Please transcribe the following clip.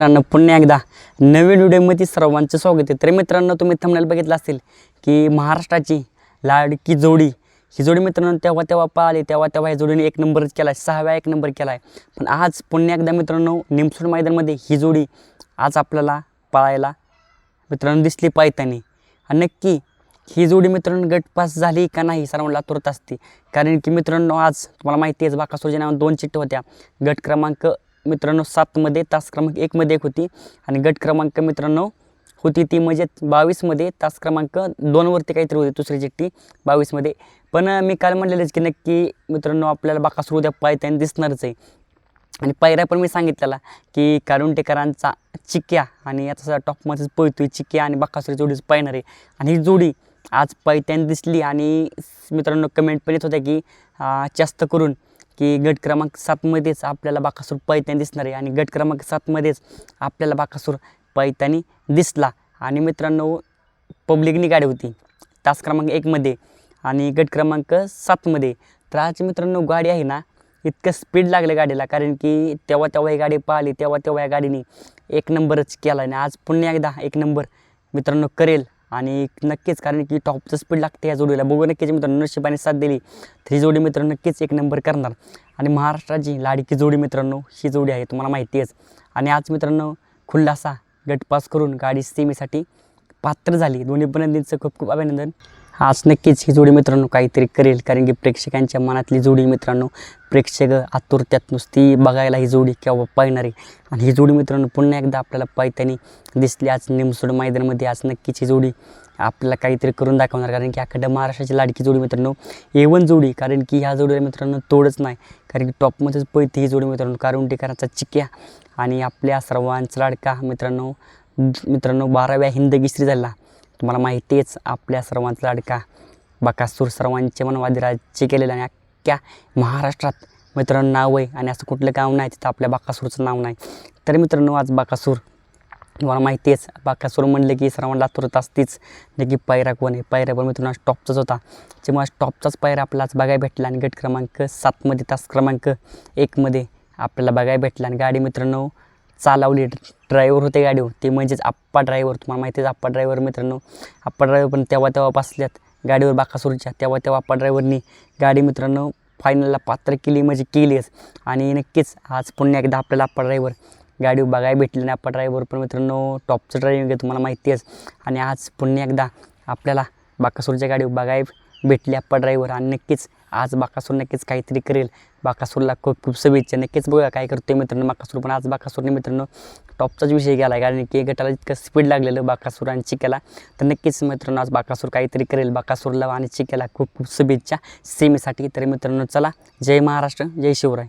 मित्रांनो पुन्हा एकदा नवीन व्हिडिओमध्ये सर्वांचं स्वागत आहे. तर मित्रांनो तुम्ही थंबनेल बघितलं असेल की महाराष्ट्राची लाडकी जोडी ही जोडी मित्रांनो तेव्हा तेव्हा पाहिली तेव्हा तेव्हा या जोडीने एक नंबरच केला आहे सहाव्या एक नंबर केला आहे. पण आज पुन्हा एकदा मित्रांनो निमसोड मैदानमध्ये ही जोडी आज आपल्याला पाळायला मित्रांनो दिसली पायतानी. आणि नक्की ही जोडी मित्रांनो गटपास झाली का नाही सर्वांना आतुरत असते. कारण की मित्रांनो आज तुम्हाला माहिती आहे बाकासोरच्या नावात दोन चिठ्ठी होत्या. गट क्रमांक मित्रांनो सातमध्ये तास क्रमांक एकमध्ये एक होती आणि गट क्रमांक मित्रांनो होती ती म्हणजे बावीसमध्ये तास क्रमांक दोनवरती काहीतरी होती दुसरी चिठ्ठी बावीसमध्ये पण मी काल म्हणलेलंच की नक्की मित्रांनो आपल्याला बाकासूर उद्या पायत्याने दिसणारच आहे. आणि पायऱ्या पण मी सांगितलेला की कारुंटेकरांचा चिक्या आणि याचा सध्या टॉपमध्येच पळतोय चिक्या आणि बाकासुरी जोडीच पाहणार आहे. आणि ही जोडी आज पायत्याने दिसली आणि मित्रांनो कमेंट पण येत होत्या की जास्त करून की गट क्रमांक सातमध्येच आपल्याला बाकासूर पैतानी दिसणार आहे आणि गट क्रमांक सातमध्येच आपल्याला बाकासूर पैतानी दिसला. आणि मित्रांनो पब्लिकनी गाडी होती. तास क्रमांक एकमध्ये आणि गट क्रमांक सातमध्ये तर आज मित्रांनो गाडी आहे ना इतकं स्पीड लागलं गाडीला. कारण की तेव्हा तेव्हा ही गाडी पाहिली तेव्हा तेव्हा या गाडीने एक नंबरच केला. आणि आज पुन्हा एकदा एक नंबर मित्रांनो करेल. आणि नक्कीच कारण की टॉपचं स्पीड लागते या जोडीला. बघू नक्कीच मित्रांनो नशिबाने साथ दिली. तर ही जोडी मित्रांनो नक्कीच एक नंबर करणार. आणि महाराष्ट्राची लाडकी जोडी मित्रांनो ही जोडी आहे तुम्हाला माहिती आहेच आणि आज मित्रांनो खुल्लासा गटपास करून गाडी सेमीसाठी पात्र झाली. दोन्ही बनंदींचं खूप खूप अभिनंदन. आज नक्कीच ही जोडी मित्रांनो काहीतरी करेल कारण की प्रेक्षकांच्या मनातली जोडी मित्रांनो प्रेक्षक आतुरत्यात नुसती बघायला ही जोडी केव्हा पाहणारी आणि ही जोडी मित्रांनो पुन्हा एकदा आपल्याला पायतानी दिसली. आज निमसोड मैदानामध्ये आज नक्कीच ही जोडी आपल्याला काहीतरी करून दाखवणार कारण की अखंड महाराष्ट्राची लाडकी जोडी मित्रांनो एवन जोडी कारण की ह्या जोडीला मित्रांनो तोडच नाही कारण की टॉपमध्येच पळते ही जोडी मित्रांनो कारुंटेकरांचा चिक्या आणि आपल्या सर्वांचा लाडका मित्रांनो मित्रांनो बाराव्या हिंदगी केसरी झाला. तुम्हाला माहितीच आहेच आपल्या सर्वांचा लाडका बकासूर सर्वांचे मनवादी राज्य केलेलं आणि अख्ख्या महाराष्ट्रात मित्रांनो नाव आहे आणि असं कुठलं गाव नाही तिथं आपल्या बाकासूरचं नाव नाही. तर मित्रांनो आज बाकासूर तुम्हाला माहिती आहेच बाकासूर म्हणलं की सर्वांना लातूरत असतीच. म्हणजे नक्की पायरा कोण आहे? पायरा पण मित्रांनो टॉपचाच होता. त्यामुळे मग टॉपचाच पायरा आपल्याला आज बघायला भेटला आणि गट क्रमांक सातमध्ये तास क्रमांक एकमध्ये आपल्याला बघायला भेटला आणि गाडी मित्रांनो चालवली ड्रायव्हर होते गाडीवर. ते म्हणजेच आप्पा ड्रायव्हर तुम्हाला माहितीच आप्पा ड्रायव्हर मित्रांनो. आप्पा ड्रायव्हर पण तेव्हा तेव्हा बसल्यात. गाडीवर बाकासूरच्या तेव्हा तेव्हा आप्पा ड्रायव्हरनी गाडी मित्रांनो फायनलला पात्र केली म्हणजे केलीच. आणि नक्कीच आज पुन्हा एकदा आपल्याला आप्पा ड्रायव्हर गाडी बघायला भेटली नाही आप्पा ड्रायव्हर पण मित्रांनो टॉपचं ड्रायव्हिंग आहे तुम्हाला माहिती आहेच आणि आज पुन्हा एकदा आपल्याला बाकासूरच्या गाडीवर बघायला भेटली आप्पा ड्रायव्हर आणि नक्कीच आज बाकासूर नक्कीच काहीतरी करेल. बाकासूरला खूप खूप शुभेच्छा. नक्कीच बघा काय करतोय मित्रांनो बाकासूर. पण आज बाकासूरने मित्रांनो टॉपचाच विषय गेला आहे कारण की गटाला इतकं स्पीड लागलेलं बाकासूर आणि चिक्याला. तर नक्कीच मित्रांनो आज बाकासूर काहीतरी करेल. बाकासूरला आणि चिक्याला खूप खूप शुभेच्छा. सेमीसाठी तर मित्रांनो चला. जय महाराष्ट्र जय शिवराय.